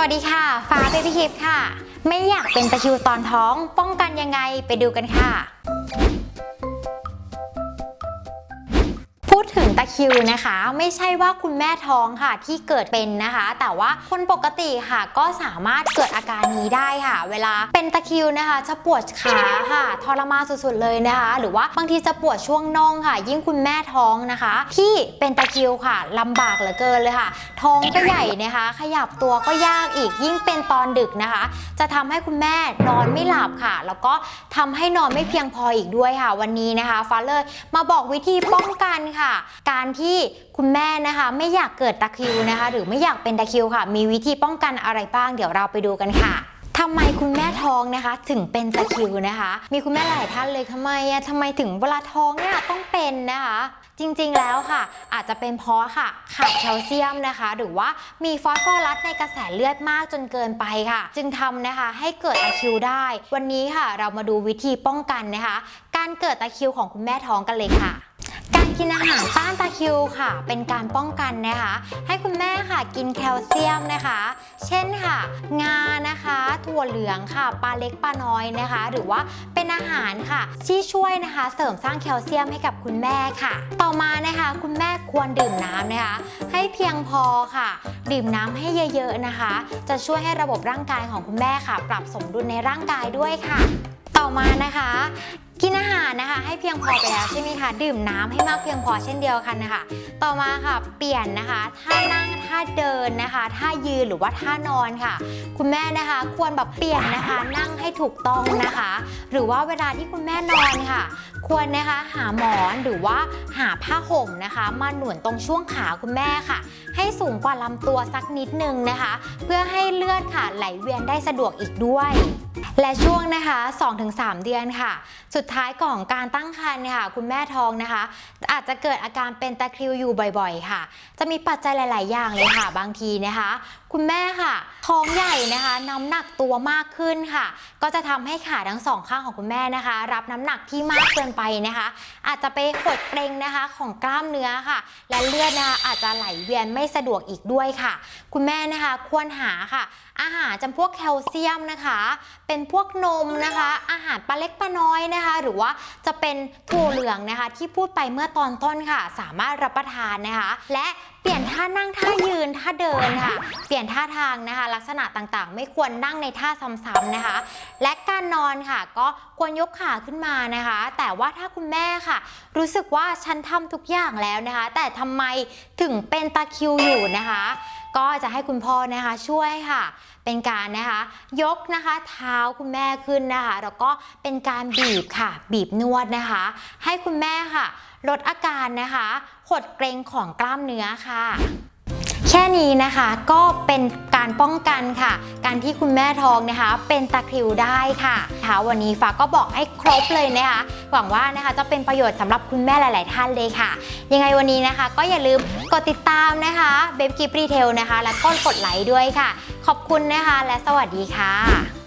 วัสดีค่ะ ฟ้าเบบี้คิปค่ะ ไม่อยากเป็นตะคริวตอนท้อง ป้องกันยังไงไปดูกันค่ะ คิวนะคะ ไม่ใช่ว่าคุณแม่ท้องค่ะที่เกิดเป็นนะคะ แต่ว่าคนปกติค่ะก็สามารถเกิดอาการนี้ได้ค่ะ เวลาเป็นตะคิวนะคะ จะปวดขาค่ะทรมานสุดๆเลยนะคะ หรือว่าบางทีจะปวดช่วงน่องค่ะ ยิ่งคุณแม่ท้องนะคะ ที่เป็นตะคิวค่ะลำบากเหลือเกินเลยค่ะ ท้องก็ใหญ่นะคะ ขยับตัวก็ยากอีกยิ่งเป็นตอนดึกนะคะ จะทำให้คุณแม่นอนไม่หลับค่ะ แล้วก็ทำให้นอนไม่เพียงพออีกด้วยค่ะ วันนี้นะคะฟ้าเลยมาบอกวิธีป้องกันค่ะ การที่คุณแม่นะคะ ไม่อยากเกิดตะคริวนะคะ หรือไม่อยากเป็นตะคริวค่ะ มีวิธีป้องกันอะไรบ้าง เดี๋ยวเราไปดูกันค่ะทำไมคุณแม่ท้องนะคะ ถึงเป็นตะคริวนะคะ มีคุณแม่หลายท่านเลยทำไมอะทำไมถึงเวลาท้องเนี่ยต้องเป็นนะคะ จริงๆแล้วค่ะ อาจจะเป็นเพราะค่ะขาดแคลเซียมนะคะ หรือว่ามีฟอสฟอรัสในกระแสเลือดมากจนเกินไปค่ะ จึงทำนะคะให้เกิดตะคริวได้ วันนี้ค่ะ เรามาดูวิธีป้องกันนะคะ การเกิดตะคริวของคุณแม่ท้องกันเลยค่ะ กินอาหารต้านตะคริวค่ะ เป็นการป้องกันนะคะ ให้คุณแม่ค่ะกินแคลเซียมนะคะ เช่นค่ะ งานะคะ ถั่วเหลืองค่ะปลาเล็กปลาน้อยนะคะ หรือว่าเป็นอาหารค่ะ ที่ช่วยนะคะ เสริมสร้างแคลเซียมให้กับคุณแม่ค่ะ ต่อมานะคะ คุณแม่ควรดื่มน้ำนะคะ ให้เพียงพอค่ะ ดื่มน้ำให้เยอะ ๆนะคะ จะช่วยให้ระบบร่างกายของคุณแม่ค่ะ ปรับสมดุลในร่างกายด้วยค่ะ ต่อมานะคะ กินอาหารนะคะ ให้เพียงพอไปแล้วใช่ไหมคะดื่มน้ำให้มากเพียงพอเช่นเดียวกันนะคะต่อมาค่ะ เปลี่ยนนะคะท่านั่งท่าเดินนะคะท่ายืนหรือว่าท่านอนค่ะ คุณแม่นะคะควรแบบเปลี่ยนนะคะนั่งให้ถูกต้องนะคะ หรือว่าเวลาที่คุณแม่นอนค่ะ ควรนะคะหาหมอนหรือว่าหาผ้าห่มนะคะ มาหนุนตรงช่วงขาคุณแม่ค่ะ ให้สูงกว่าลำตัวสักนิดนึงนะคะ เพื่อให้เลือดค่ะไหลเวียนได้สะดวกอีกด้วยและช่วงนะคะ 2-3 เดือนค่ะ สุดท้ายของการตั้งครรภ์เนี่ยค่ะ คุณแม่ท้องนะคะ อาจจะเกิดอาการเป็นตะคริวอยู่บ่อยๆ ค่ะ จะมีปัจจัยหลาย ๆ อย่างเลยค่ะ บางทีนะคะ คุณแม่ค่ะ ท้องใหญ่นะคะน้ำหนักตัวมากขึ้นค่ะ ก็จะทำให้ขาทั้งสองข้างของคุณแม่นะคะ รับน้ำหนักที่มากเกินไปนะคะ อาจจะไปหดเกรงนะคะของกล้ามเนื้อค่ะ และเลือดนะคะอาจจะไหลเวียนไม่สะดวกอีกด้วยค่ะ คุณแม่นะคะควรหาค่ะ อาหารจำพวกแคลเซียมนะคะ เป็นพวกนมนะคะ อาหารปลาเล็กปลาน้อยนะคะ หรือว่าจะเป็นถั่วเหลืองนะคะ ที่พูดไปเมื่อตอนต้นค่ะ สามารถรับประทานนะคะ และเปลี่ยนท่านั่งท่ายืนท่าเดินค่ะ เปลี่ยนท่าทางนะคะ ลักษณะต่างๆ ไม่ควรนั่งในท่าซ้ำๆนะคะ และการนอนค่ะ ก็ควรยกขาขึ้นมานะคะ แต่ว่าถ้าคุณแม่ค่ะ รู้สึกว่าฉันทำทุกอย่างแล้วนะคะ แต่ทำไมถึงเป็นตะคิวอยู่นะคะ ก็จะให้คุณพ่อนะคะช่วยค่ะ เป็นการนะคะยกนะคะเท้าคุณแม่ขึ้นนะคะ แล้วก็เป็นการบีบค่ะ บีบนวดนะคะ ให้คุณแม่ค่ะ ลดอาการนะคะหดเกร็งของกล้ามเนื้อค่ะ แค่นี้นะคะก็เป็นการป้องกันค่ะ การที่คุณแม่ท้องนะคะ เป็นตะคริวได้ค่ะค่ะวันนี้ฟ้าก็บอกให้ครบเลยนะคะ หวังว่านะคะจะเป็นประโยชน์สำหรับคุณแม่หลาย ๆ ท่านเลยค่ะ ยังไงวันนี้นะคะ ก็อย่าลืมกดติดตามนะคะเบบกิฟรีเทลนะคะ และก็กดไลค์ด้วยค่ะ ขอบคุณนะคะและสวัสดีค่ะ